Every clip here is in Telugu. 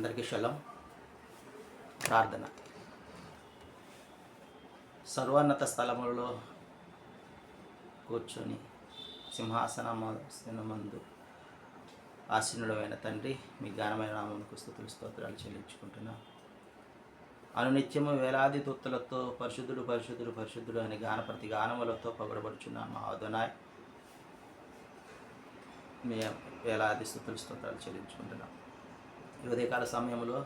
అందరికీ శలం ప్రార్థన. సర్వోన్నత స్థలములలో కూర్చొని సింహాసనమందు ఆసీనుడమైన తండ్రి మీ ఘనమైన నామమునకు స్థుతులు స్తోత్రాలు చెల్లించుకుంటున్నాం. అనునిత్యము వేలాది తుత్తులతో పరిశుద్ధుడు పరిశుద్ధుడు పరిశుద్ధుడు అనే గాన ప్రతి గానములతో పగడబడుచున్నాను మా అదనాయ్ మీ వేలాది స్థుతులు స్తోత్రాలు చెల్లించుకుంటున్నాం. ఈ ఉదయకాల సమయంలో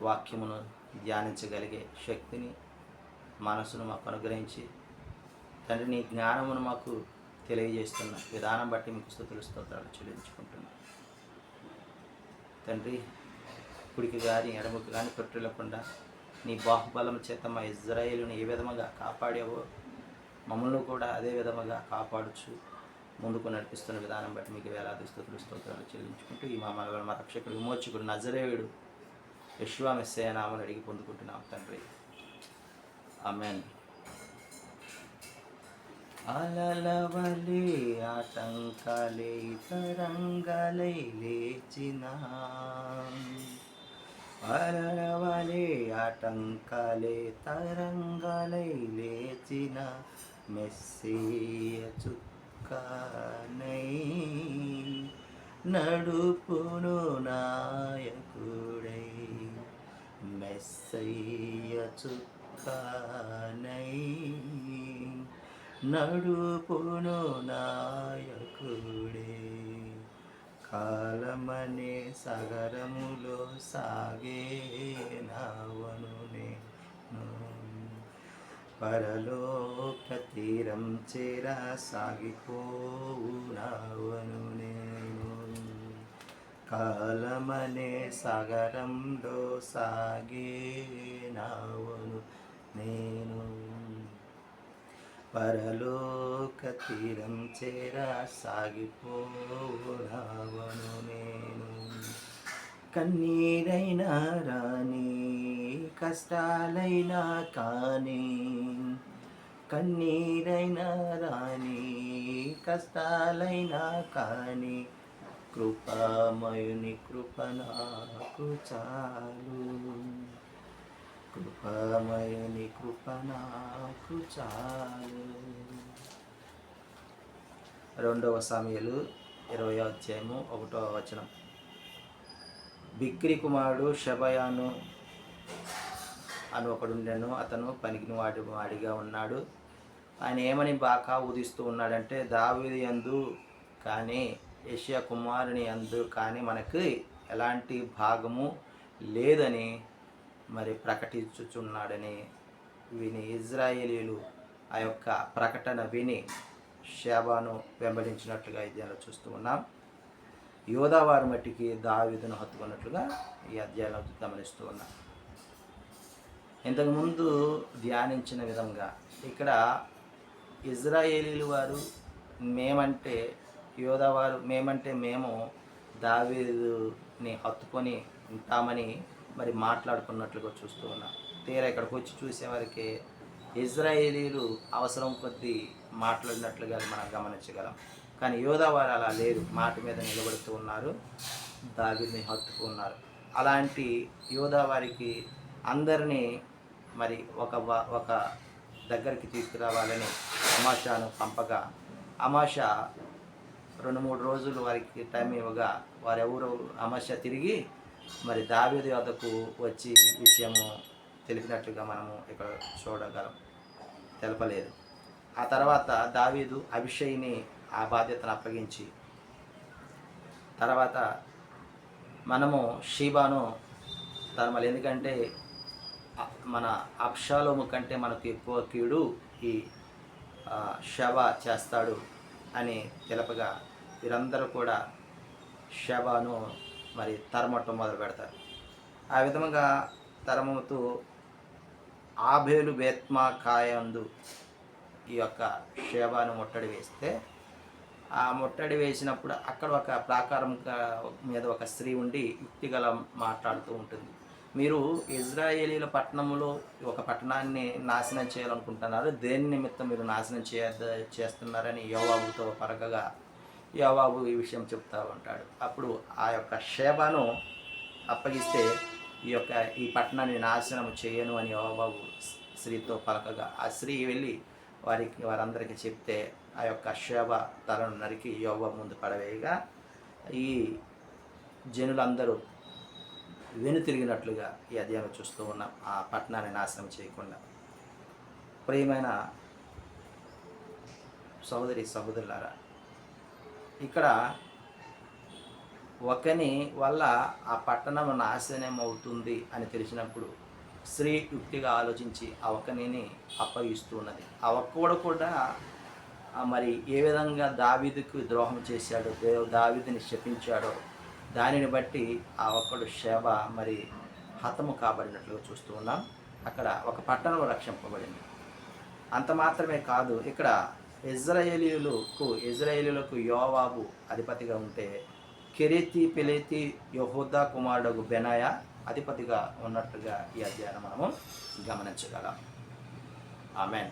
వాక్యమును ధ్యానించగలిగే శక్తిని మనసును మాకు అనుగ్రహించి తండ్రి నీ జ్ఞానమును మాకు తెలియజేస్తున్న విధానం బట్టి మీకు స్థుతులు స్తోత్రాలు చెల్లించుకుంటున్నాను తండ్రి కుడికి కానీ ఎడమకు కానీ పెట్టలేకుండా నీ బాహుబలం చేత మా ఇజ్రాయేలుని ఏ విధముగా కాపాడావో మమ్మల్ని కూడా అదే విధముగా కాపాడుచు. ముందుకు నడిపిస్తున్న విధానం బట్టి మీకు వేలాది స్థుతులు స్తోత్రాలు చెల్లించుకుంటూ ఈ మా మన మా రక్షకుడు విమోచకుడు నజరేయుడు యశ్వా మెస్సయ నామని అడిగి పొందుకుంటున్నాం తండ్రి. ఆమెన్. అలలవలే ఆటంకాలే తరంగలై లేచిన. అలలవలే ఆటంకాలే తరంగాలై లేచిన మెస్సీయ కానై నడుపును నాయకుడై మెస్సయ్య చుక్కానై నడుపును నాయకుడే. కాలమనే సగరములో సాగే నావనునే పరలోక తీరం చేరా సాగిపోవు నావను నేను. కాలమనే సాగరంలో సాగేనావను నేను. పరలోక తీరం చేరా సాగిపోరావను నేను. కన్నీరైనా రాణి కష్టాలైనా కానీ కన్నీరైనా రాని కష్టాలైనా కానీ కృపామయుని కృప నాకు చాలు. కృపామయుని కృప నాకు చాలు. రెండవ సమయలు ఇరవై అధ్యాయము ఒకటో వచనం. బిక్రి కుమారుడు షబయాను అని ఒకడుండెను. అతను పనికిని వాడి వాడిగా ఉన్నాడు. ఆయన ఏమని బాకా ఉదిస్తూ ఉన్నాడంటే దావీది యందు కానీ ఏషియా కుమారుని అందు కానీ మనకి ఎలాంటి భాగము లేదని మరి ప్రకటించుచున్నాడని విని ఇజ్రాయేలీలు ఆ యొక్క ప్రకటన విని షేబాను వెంబడించినట్లుగా ఇధ్యాయంలో చూస్తూ ఉన్నాం. యోధావారి మట్టికి దావీదును హత్తుకున్నట్లుగా ఈ అధ్యాయంలో గమనిస్తూ ఉన్నాం. ఇంతకుముందు ధ్యానించిన విధంగా ఇక్కడ ఇజ్రాయేలీలు వారు మేమంటే యోధావారు మేమంటే మేము దావీదుని హత్తుకొని ఉంటామని మరి మాట్లాడుకున్నట్లుగా చూస్తూ ఉన్నాం. తీరా ఇక్కడికి వచ్చి చూసేవారికి ఇజ్రాయేలీలు అవసరం కొద్దీ మాట్లాడినట్లుగా మనం గమనించగలం. కానీ యోధావారు అలా లేరు. మాట మీద నిలబడుతూ ఉన్నారు. దావీని హత్తుకు ఉన్నారు అలాంటి యోధావారికి అందరినీ మరి ఒక ఒక దగ్గరికి తీసుకురావాలని అమాషాను పంపగా అమాష రెండు మూడు రోజులు వారికి టైం ఇవ్వగా వారెవరు అమాష తిరిగి మరి దావేది వద్దకు వచ్చి విషయము తెలిపినట్లుగా మనము ఇక్కడ చూడగలం. తెలపలేదు. ఆ తర్వాత దావీదు అభిషయ్ని ఆ బాధ్యతను అప్పగించి తర్వాత మనము షీబాను తనమలు ఎందుకంటే మన అప్షాలోము కంటే మనకు ఎక్కువ కీడు ఈ శవ షబ చేస్తాడు అని తెలపగా వీరందరూ కూడా షబాను మరి తరమటం మొదలు పెడతారు. ఆ విధముగా తరమవుతూ ఆభేలు బేత్మా కాయందు ఈ యొక్క షేబాను ముట్టడి వేస్తే ఆ ముట్టడి వేసినప్పుడు అక్కడ ఒక ప్రాకారం మీద ఒక స్త్రీ ఉండి యుక్తిగల మాట్లాడుతూ ఉంటుంది. మీరు ఇజ్రాయేలీల పట్టణంలో ఒక పట్టణాన్ని నాశనం చేయాలనుకుంటున్నారు? దేని నిమిత్తం మీరు నాశనం చేయ చేస్తున్నారని యోవాబుతో పరగగా యోవాబు ఈ విషయం చెప్తా ఉంటాడు. అప్పుడు ఆ యొక్క షేబాను అప్పగిస్తే ఈ యొక్క ఈ పట్టణాన్ని నాశనం చేయను అని యోబాబు స్త్రీతో పలకగా ఆ స్త్రీ వెళ్ళి వారికి వారందరికీ చెప్తే ఆ యొక్క శోభ తలను నరికి యోబ ముందు పడవేయగా ఈ జనులందరూ వెనుతిరిగినట్లుగా ఈ అధ్యాయం చూస్తూ ఉన్నాం. ఆ పట్టణాన్ని నాశనం చేయకుండా. ప్రియమైన సహోదరి సహోదరులారా ఇక్కడ ఒకని వల్ల ఆ పట్టణం నాశనం అవుతుంది అని తెలిసినప్పుడు స్త్రీ యుక్తిగా ఆలోచించి ఆ ఒక్కనిని అప్పగిస్తూ ఉన్నది. ఆ ఒక్కడు కూడా మరి ఏ విధంగా దావీదుకు ద్రోహం చేశాడో దేవ్ దావీదుని శపించాడో దానిని బట్టి ఆ ఒక్కడు శవ మరి హతము కాబడినట్లుగా చూస్తూ ఉన్నాం. అక్కడ ఒక పట్టణం రక్షింపబడింది. అంత మాత్రమే కాదు ఇక్కడ ఇజ్రాయేలీలకు ఇజ్రాయేలీలకు యోవాబు అధిపతిగా ఉంటే కెరేతి పెలేతి యహోదా కుమారుడు బెనాయ అధిపతిగా ఉన్నట్టుగా ఈ అధ్యయనం మనము గమనించగలం. ఆమెన్.